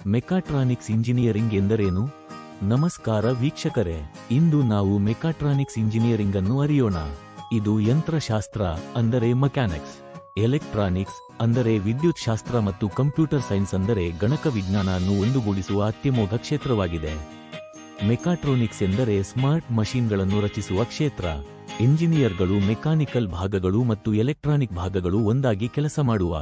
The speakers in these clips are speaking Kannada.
ಮೆಕಾಟ್ರಾನಿಕ್ಸ್ ಇಂಜಿನಿಯರಿಂಗ್ ಎಂದರೇನು? ನಮಸ್ಕಾರ ವೀಕ್ಷಕರೇ, ಇಂದು ನಾವು ಮೆಕಾಟ್ರಾನಿಕ್ಸ್ ಇಂಜಿನಿಯರಿಂಗ್ ಅನ್ನು ಅರಿಯೋಣ. ಇದು ಯಂತ್ರಶಾಸ್ತ್ರ, ಅಂದರೆ ಮೆಕ್ಯಾನಿಕ್ಸ್. ಎಲೆಕ್ಟ್ರಾನಿಕ್ಸ್, ಅಂದರೆ ವಿದ್ಯುತ್ ಶಾಸ್ತ್ರ ಮತ್ತು ಕಂಪ್ಯೂಟರ್ ಸೈನ್ಸ್, ಅಂದರೆ ಗಣಕ ವಿಜ್ಞಾನ ಅನ್ನು ಒಂದುಗೂಡಿಸುವ ಅತ್ಯಮೋಘ ಕ್ಷೇತ್ರವಾಗಿದೆ. ಮೆಕಾಟ್ರಾನಿಕ್ಸ್ ಎಂದರೆ ಸ್ಮಾರ್ಟ್ ಮಷೀನ್ಗಳನ್ನು ರಚಿಸುವ ಕ್ಷೇತ್ರ. ಇಂಜಿನಿಯರ್ಗಳು, ಮೆಕ್ಯಾನಿಕಲ್ ಭಾಗಗಳು ಮತ್ತು ಎಲೆಕ್ಟ್ರಾನಿಕ್ ಭಾಗಗಳು ಒಂದಾಗಿ ಕೆಲಸ ಮಾಡುವ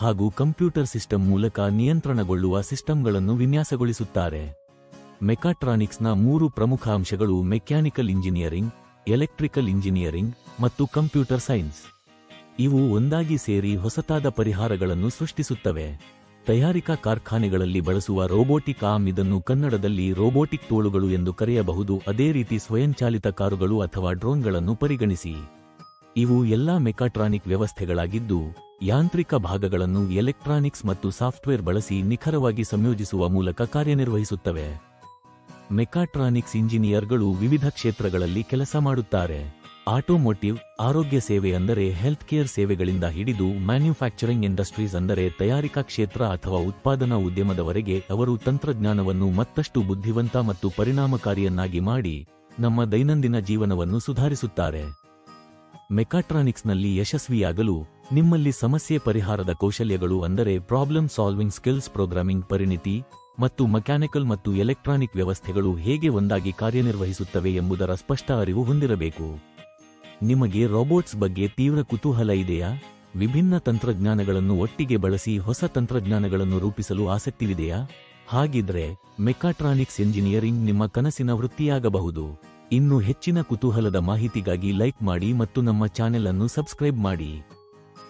ಹಾಗೂ ಕಂಪ್ಯೂಟರ್ ಸಿಸ್ಟಮ್ ಮೂಲಕ ನಿಯಂತ್ರಣಗೊಳ್ಳುವ ಸಿಸ್ಟಮ್ಗಳನ್ನು ವಿನ್ಯಾಸಗೊಳಿಸುತ್ತಾರೆ. ಮೆಕಾಟ್ರಾನಿಕ್ಸ್ನ ಮೂರು ಪ್ರಮುಖ ಅಂಶಗಳು ಮೆಕ್ಯಾನಿಕಲ್ ಇಂಜಿನಿಯರಿಂಗ್, ಎಲೆಕ್ಟ್ರಿಕಲ್ ಇಂಜಿನಿಯರಿಂಗ್ ಮತ್ತು ಕಂಪ್ಯೂಟರ್ ಸೈನ್ಸ್. ಇವು ಒಂದಾಗಿ ಸೇರಿ ಹೊಸತಾದ ಪರಿಹಾರಗಳನ್ನು ಸೃಷ್ಟಿಸುತ್ತವೆ. ತಯಾರಿಕಾ ಕಾರ್ಖಾನೆಗಳಲ್ಲಿ ಬಳಸುವ ರೋಬೋಟಿಕ್ ಆಮ್ ಇದನ್ನು ಕನ್ನಡದಲ್ಲಿ ರೋಬೋಟಿಕ್ ತೋಳುಗಳು ಎಂದು ಕರೆಯಬಹುದು. ಅದೇ ರೀತಿ ಸ್ವಯಂಚಾಲಿತ ಕಾರುಗಳು ಅಥವಾ ಡ್ರೋನ್ಗಳನ್ನು ಪರಿಗಣಿಸಿ. ಇವು ಎಲ್ಲಾ ಮೆಕಾಟ್ರಾನಿಕ್ ವ್ಯವಸ್ಥೆಗಳಾಗಿದ್ದು ಯಾಂತ್ರಿಕ ಭಾಗಗಳನ್ನು ಎಲೆಕ್ಟ್ರಾನಿಕ್ಸ್ ಮತ್ತು ಸಾಫ್ಟ್ವೇರ್ ಬಳಸಿ ನಿಖರವಾಗಿ ಸಂಯೋಜಿಸುವ ಮೂಲಕ ಕಾರ್ಯನಿರ್ವಹಿಸುತ್ತವೆ. ಮೆಕಾಟ್ರಾನಿಕ್ಸ್ ಇಂಜಿನಿಯರ್ಗಳು ವಿವಿಧ ಕ್ಷೇತ್ರಗಳಲ್ಲಿ ಕೆಲಸ ಮಾಡುತ್ತಾರೆ. ಆಟೋಮೋಟಿವ್, ಆರೋಗ್ಯ ಸೇವೆ ಅಂದರೆ ಹೆಲ್ತ್ ಕೇರ್ ಸೇವೆಗಳಿಂದ ಹಿಡಿದು ಮ್ಯಾನ್ಯುಫ್ಯಾಕ್ಚರಿಂಗ್ ಇಂಡಸ್ಟ್ರೀಸ್ ಅಂದರೆ ತಯಾರಿಕಾ ಕ್ಷೇತ್ರ ಅಥವಾ ಉತ್ಪಾದನಾ ಉದ್ಯಮದವರೆಗೆ ಅವರು ತಂತ್ರಜ್ಞಾನವನ್ನು ಮತ್ತಷ್ಟು ಬುದ್ಧಿವಂತ ಮತ್ತು ಪರಿಣಾಮಕಾರಿಯನ್ನಾಗಿ ಮಾಡಿ ನಮ್ಮ ದೈನಂದಿನ ಜೀವನವನ್ನು ಸುಧಾರಿಸುತ್ತಾರೆ. ಮೆಕಾಟ್ರಾನಿಕ್ಸ್ನಲ್ಲಿ ಯಶಸ್ವಿಯಾಗಲು ನಿಮ್ಮಲ್ಲಿ ಸಮಸ್ಯೆ ಪರಿಹಾರದ ಕೌಶಲ್ಯಗಳು ಅಂದರೆ ಪ್ರಾಬ್ಲಮ್ ಸಾಲ್ವಿಂಗ್ ಸ್ಕಿಲ್ಸ್ ಪ್ರೋಗ್ರಾಮಿಂಗ್ ಪರಿಣಿತಿ ಮತ್ತು ಮೆಕ್ಯಾನಿಕಲ್ ಮತ್ತು ಎಲೆಕ್ಟ್ರಾನಿಕ್ ವ್ಯವಸ್ಥೆಗಳು ಹೇಗೆ ಒಂದಾಗಿ ಕಾರ್ಯನಿರ್ವಹಿಸುತ್ತವೆ ಎಂಬುದರ ಸ್ಪಷ್ಟ ಅರಿವು ಹೊಂದಿರಬೇಕು. ನಿಮಗೆ ರೋಬೋಟ್ಸ್ ಬಗ್ಗೆ ತೀವ್ರ ಕುತೂಹಲ ಇದೆಯಾ? ವಿಭಿನ್ನ ತಂತ್ರಜ್ಞಾನಗಳನ್ನು ಒಟ್ಟಿಗೆ ಬಳಸಿ ಹೊಸ ತಂತ್ರಜ್ಞಾನಗಳನ್ನು ರೂಪಿಸಲು ಆಸಕ್ತಿವಿದೆಯಾ? ಹಾಗಿದ್ರೆ ಮೆಕಾಟ್ರಾನಿಕ್ಸ್ ಎಂಜಿನಿಯರಿಂಗ್ ನಿಮ್ಮ ಕನಸಿನ ವೃತ್ತಿಯಾಗಬಹುದು. ಇನ್ನು ಹೆಚ್ಚಿನ ಕುತೂಹಲದ ಮಾಹಿತಿಗಾಗಿ ಲೈಕ್ ಮಾಡಿ ಮತ್ತು ನಮ್ಮ ಚಾನೆಲ್ ಅನ್ನು ಸಬ್ಸ್ಕ್ರೈಬ್ ಮಾಡಿ.